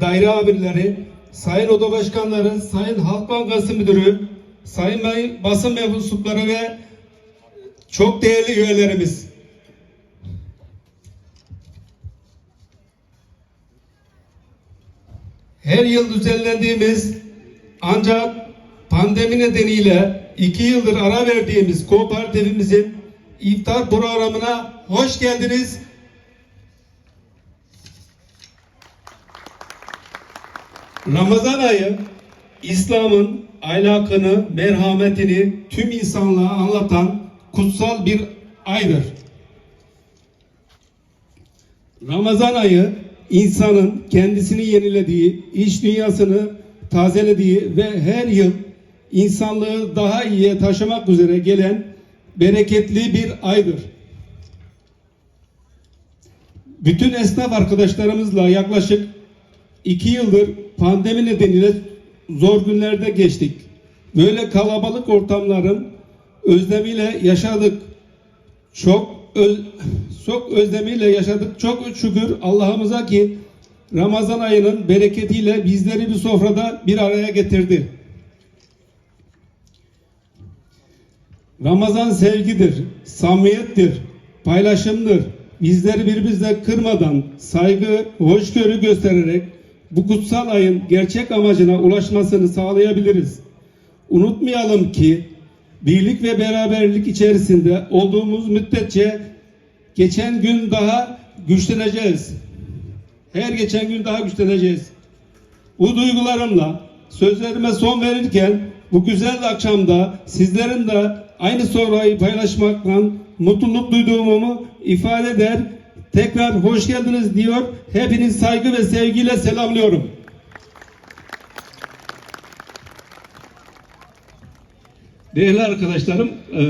Daire amirleri, sayın oda başkanları, sayın Halk Bankası Müdürü, sayın basın mensupları ve çok değerli üyelerimiz. Her yıl düzenlendiğimiz ancak pandemi nedeniyle iki yıldır ara verdiğimiz kooperatifimizin iftar programına hoş geldiniz. Ramazan ayı İslam'ın ahlakını, merhametini tüm insanlığa anlatan kutsal bir aydır. Ramazan ayı insanın kendisini yenilediği, iç dünyasını tazelediği ve her yıl insanlığı daha iyiye taşımak üzere gelen bereketli bir aydır. Bütün esnaf arkadaşlarımızla yaklaşık iki yıldır pandemi nedeniyle zor günlerde geçtik. Böyle kalabalık ortamların özlemiyle yaşadık. Çok öz, çok özlemiyle yaşadık. Çok şükür Allah'ımıza ki Ramazan ayının bereketiyle bizleri bir sofrada bir araya getirdi. Ramazan sevgidir, samimiyettir, paylaşımdır. Bizleri birbirimizle kırmadan, saygı, hoşgörü göstererek bu kutsal ayın gerçek amacına ulaşmasını sağlayabiliriz. Unutmayalım ki birlik ve beraberlik içerisinde olduğumuz müddetçe geçen gün daha güçleneceğiz. Her geçen gün daha güçleneceğiz. Bu duygularımla sözlerime son verirken bu güzel akşamda sizlerin de aynı sofrayı paylaşmaktan mutluluk duyduğumu ifade eder. Tekrar hoş geldiniz diyor. Hepiniz saygı ve sevgiyle selamlıyorum. Değerli arkadaşlarım, e,